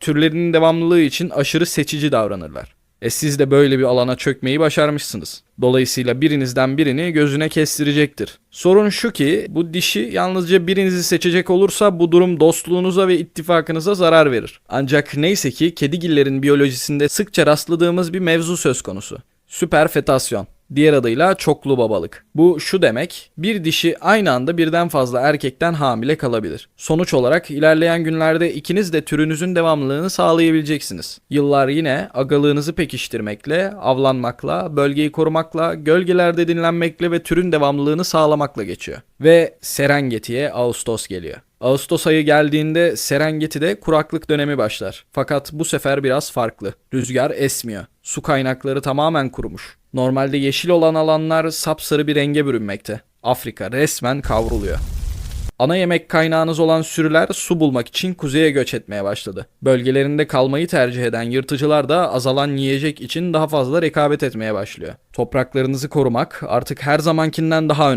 türlerinin devamlılığı için aşırı seçici davranırlar. E siz de böyle bir alana çökmeyi başarmışsınız. Dolayısıyla birinizden birini gözüne kestirecektir. Sorun şu ki bu dişi yalnızca birinizi seçecek olursa bu durum dostluğunuza ve ittifakınıza zarar verir. Ancak neyse ki kedigillerin biyolojisinde sıkça rastladığımız bir mevzu söz konusu. Süperfetasyon. Diğer adıyla çoklu babalık. Bu şu demek, bir dişi aynı anda birden fazla erkekten hamile kalabilir. Sonuç olarak ilerleyen günlerde ikiniz de türünüzün devamlılığını sağlayabileceksiniz. Yıllar yine agalığınızı pekiştirmekle, avlanmakla, bölgeyi korumakla, gölgelerde dinlenmekle ve türün devamlılığını sağlamakla geçiyor. Ve Serengeti'ye Ağustos geliyor. Ağustos ayı geldiğinde Serengeti'de kuraklık dönemi başlar. Fakat bu sefer biraz farklı. Rüzgar esmiyor. Su kaynakları tamamen kurumuş. Normalde yeşil olan alanlar sapsarı bir renge bürünmekte. Afrika resmen kavruluyor. Ana yemek kaynağınız olan sürüler su bulmak için kuzeye göç etmeye başladı. Bölgelerinde kalmayı tercih eden yırtıcılar da azalan yiyecek için daha fazla rekabet etmeye başlıyor. Topraklarınızı korumak artık her zamankinden daha önemli.